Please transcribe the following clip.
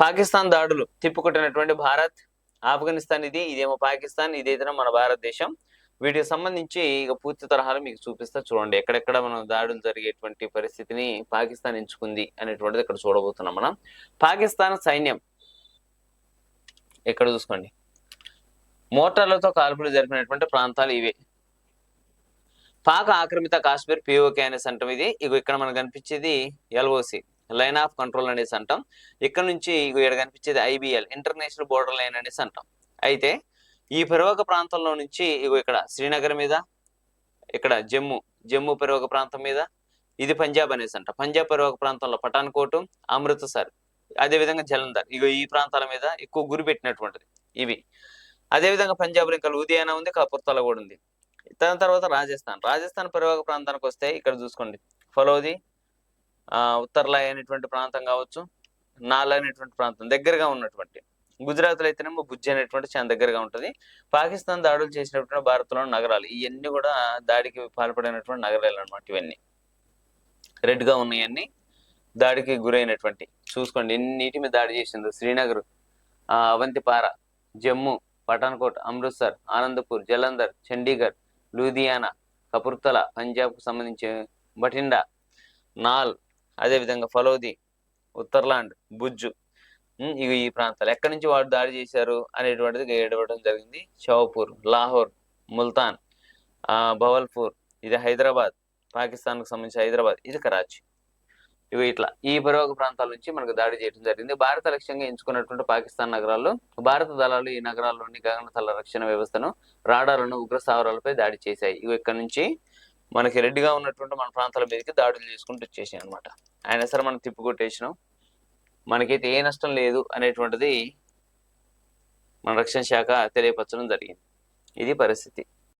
పాకిస్తాన్ దాడులు తిప్పుకొట్టినటువంటి భారత్ ఆఫ్ఘనిస్తాన్ ఇది ఇదేమో పాకిస్తాన్ ఇదైతే మన భారతదేశం. వీటికి సంబంధించి ఇక పూర్తి తరహాలు మీకు చూపిస్తా చూడండి. ఎక్కడెక్కడ మనం దాడులు జరిగేటువంటి పరిస్థితిని పాకిస్తాన్ ఎంచుకుంది అనేటువంటిది ఇక్కడ చూడబోతున్నాం మనం. పాకిస్తాన్ సైన్యం ఎక్కడ చూసుకోండి? మోటార్లతో కాల్పులు జరిపినటువంటి ప్రాంతాలు ఇవే. పాక్ ఆక్రమిత కాశ్మీర్ పిఓకే అనేసి అంటాం ఇది. ఇక ఇక్కడ మనకు కనిపించేది ఎల్ఓసి లైన్ ఆఫ్ కంట్రోల్ అనేసి అంటాం. ఇక్కడ నుంచి ఇగో ఇక్కడ కనిపించేది ఐబిఎల్ ఇంటర్నేషనల్ బోర్డర్ లైన్ అనేసి అంటాం. అయితే ఈ పెరవక ప్రాంతంలో నుంచి ఇగో ఇక్కడ శ్రీనగర్ మీద ఇక్కడ జమ్మూ జమ్మూ పెరవక ప్రాంతం మీద ఇది పంజాబ్ అనేసి అంట. పంజాబ్ పెరవక ప్రాంతంలో పఠాన్కోటు అమృత్సర్ అదేవిధంగా జలంధర్ ఇగో ఈ ప్రాంతాల మీద ఎక్కువ గురి పెట్టినటువంటిది ఇవి. అదేవిధంగా పంజాబ్లో ఇంకా లూధియానా ఉంది కాపుర్తాల కూడా ఉంది. దాని తర్వాత రాజస్థాన్. రాజస్థాన్ పరివాహక ప్రాంతానికి వస్తే ఇక్కడ చూసుకోండి. ఫలోది ఉత్తర్లాయ్ అనేటువంటి ప్రాంతం కావచ్చు నాల్ అనేటువంటి ప్రాంతం దగ్గరగా ఉన్నటువంటి గుజరాత్లో అయితేనేమో బుజ్జి అనేటువంటి చాలా దగ్గరగా ఉంటుంది. పాకిస్తాన్ దాడులు చేసినటువంటి భారత్లోని నగరాలు ఇవన్నీ కూడా దాడికి పాల్పడినటువంటి నగరాలు అనమాట ఇవన్నీ. రెడ్గా ఉన్నాయన్నీ దాడికి గురైనటువంటి చూసుకోండి ఎన్నిటి మీద దాడి చేసిందో. శ్రీనగర్ ఆ, అవంతిపార జమ్మూ పఠాన్కోట్ అమృత్సర్ ఆనందపూర్ జలంధర్ చండీగఢ్ లూధియానా కపుర్తల పంజాబ్కు సంబంధించి బఠిండా నాల్ అదేవిధంగా ఫలోది ఉత్తర్లాండ్ బుజ్జు. ఇవి ఈ ప్రాంతాలు. ఎక్కడి నుంచి వాడు దాడి చేశారు అనేటువంటిది ఏడవడం జరిగింది. షాపూర్ లాహోర్ ముల్తాన్ భవల్పూర్ ఇది హైదరాబాద్ పాకిస్తాన్కు సంబంధించి హైదరాబాద్ ఇది కరాచీ. ఇవి ఇట్లా. ఈ పరివాహక ప్రాంతాల నుంచి మనకు దాడి చేయడం జరిగింది. భారత లక్ష్యంగా ఎంచుకున్నటువంటి పాకిస్తాన్ నగరాల్లో భారత దళాలు ఈ నగరాల్లోని గగనతల రక్షణ వ్యవస్థను రాడాలను ఉగ్ర స్థావరాలపై దాడి చేశాయి. ఇవి ఇక్కడ నుంచి? మనకి రెడ్డిగా ఉన్నటువంటి మన ప్రాంతాల మీదకి దాడులు చేసుకుంటూ వచ్చేసాయి అనమాట ఆయన సరే మనం తిప్పుకొట్టేసినాం మనకైతే ఏ నష్టం లేదు అనేటువంటిది మన రక్షణ శాఖ తెలియపరచడం జరిగింది. ఇది పరిస్థితి.